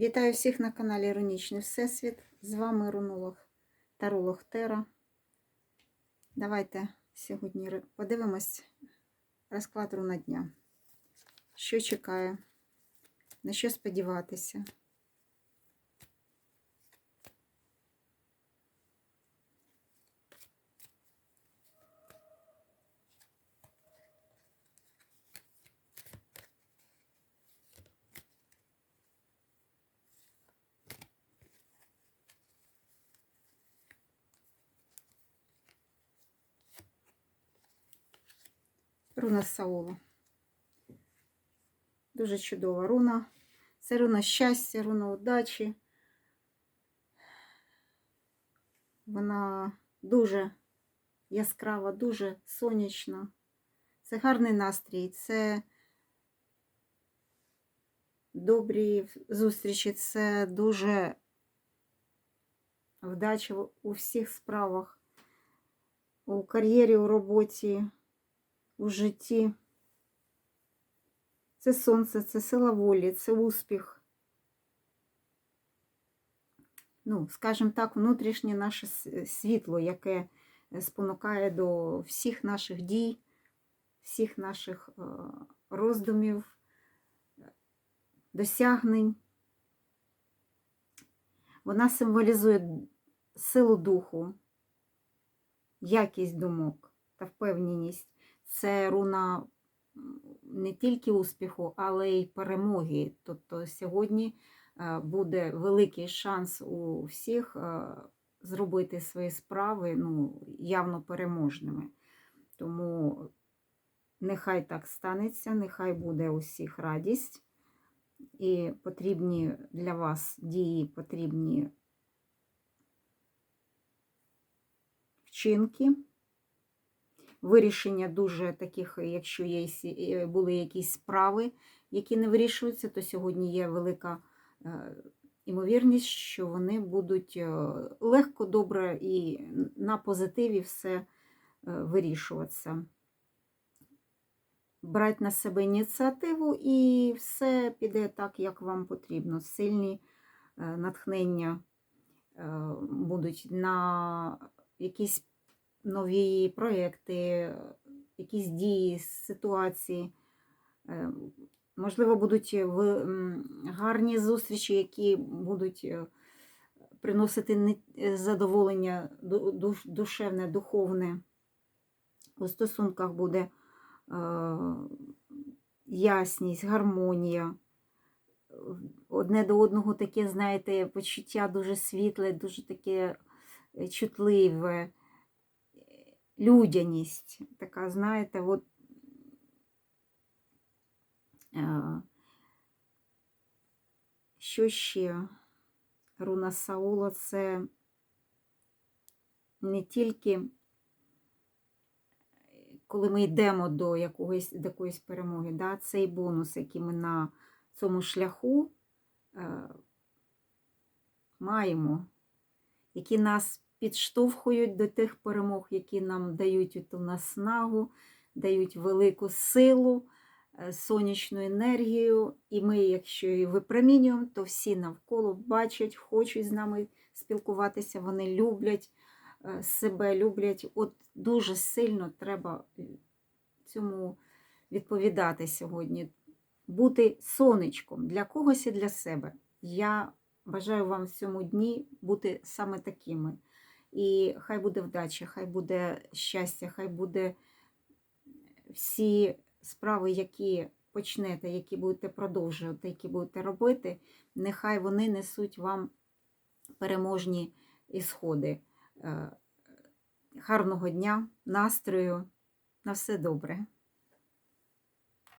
Вітаю всіх на каналі Іронічний Всесвіт. З вами рунолог Таролог Тера. Давайте сьогодні подивимось розклад руна дня. Що чекає? На що сподіватися? Руна Саула. Дуже чудова руна. Це руна щастя, руна удачі. Вона дуже яскрава, дуже сонячна. Це гарний настрій, це добрі зустрічі, це дуже вдача у всіх справах, у кар'єрі, у роботі, у житті. Це сонце, це сила волі, це успіх. Ну, скажімо так, внутрішнє наше світло, яке спонукає до всіх наших дій, всіх наших е, роздумів, досягнень. Вона символізує силу духу, якість думок та впевненість. Це руна не тільки успіху, але й перемоги. Тобто сьогодні е, буде великий шанс у всіх е, зробити свої справи ну, явно переможними. Тому нехай так станеться, нехай буде усіх радість. І потрібні для вас дії, потрібні вчинки вирішення дуже таких, якщо є е, були якісь справи, які не вирішуються, то сьогодні є велика е, імовірність, що вони будуть е, легко, добре і на позитиві все е, вирішуватися. Брати на себе ініціативу і все піде так, як вам потрібно. Сильні е, натхнення е, будуть на якісь нові проекти, якісь дії, ситуації. Е, Можливо, будуть гарні зустрічі, які будуть е, приносити е, задоволення душевне, духовне. У стосунках буде е, ясність, гармонія. Одне до одного таке, знаєте, почуття дуже світле, дуже таке е, чутливе людяність, така, знаєте, от, е, що ще? Руна Саула це не тільки коли ми йдемо до якогось, до якоїсь перемоги, да, цей бонус, який ми на цьому шляху е, маємо, які нас підштовхують до тих перемог, які нам дають ту наснагу, дають велику силу, е, сонячну енергію. І ми, якщо її випромінюємо, то всі навколо бачать, хочуть з нами спілкуватися, вони люблять е, себе, люблять. От дуже сильно треба е, цьому відповідати сьогодні. Бути сонечком для когось і для себе. Я бажаю вам в цьому дні бути саме такими. І хай буде вдача, хай буде щастя, хай буде всі справи, які почнете, які будете продовжувати, які будете робити, нехай вони несуть вам переможні ісходи. Е, Гарного дня, настрою, на все добре.